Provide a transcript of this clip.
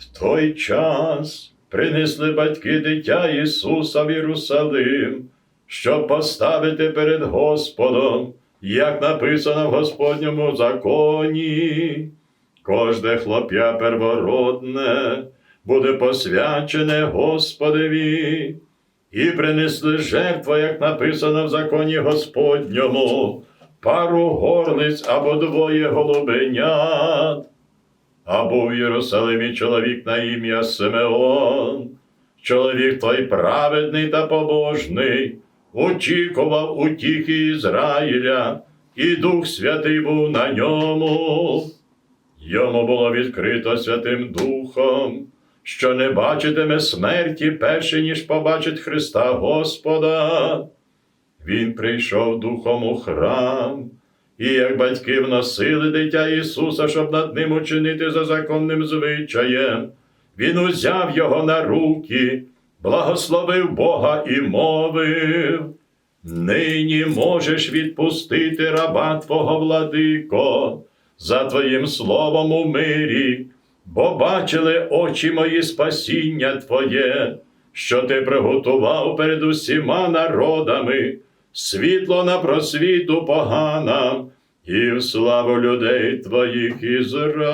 В той час принесли батьки дитя Ісуса в Єрусалим, щоб поставити перед Господом, як написано в Господньому законі. Кожне хлоп'я первородне буде посвячене Господеві, і принесли жертву, як написано в законі Господньому, пару горлиць або двоє голубенят. А був в Єрусалимі чоловік на ім'я Симеон, чоловік той праведний та побожний, очікував утіхи Ізраїля, і Дух Святий був на ньому. Йому було відкрито Святим Духом, що не бачитиме смерті перше, ніж побачить Христа Господа. Він прийшов духом у храм, і як батьки вносили дитя Ісуса, щоб над ним учинити за законним звичаєм, він узяв його на руки, благословив Бога і мовив. Нині можеш відпустити раба Твого владико, за Твоїм словом у мирі, бо бачили очі мої спасіння Твоє, що Ти приготував перед усіма народами, світло на просвіту погана, і в славу людей Твоїх Ізраїля.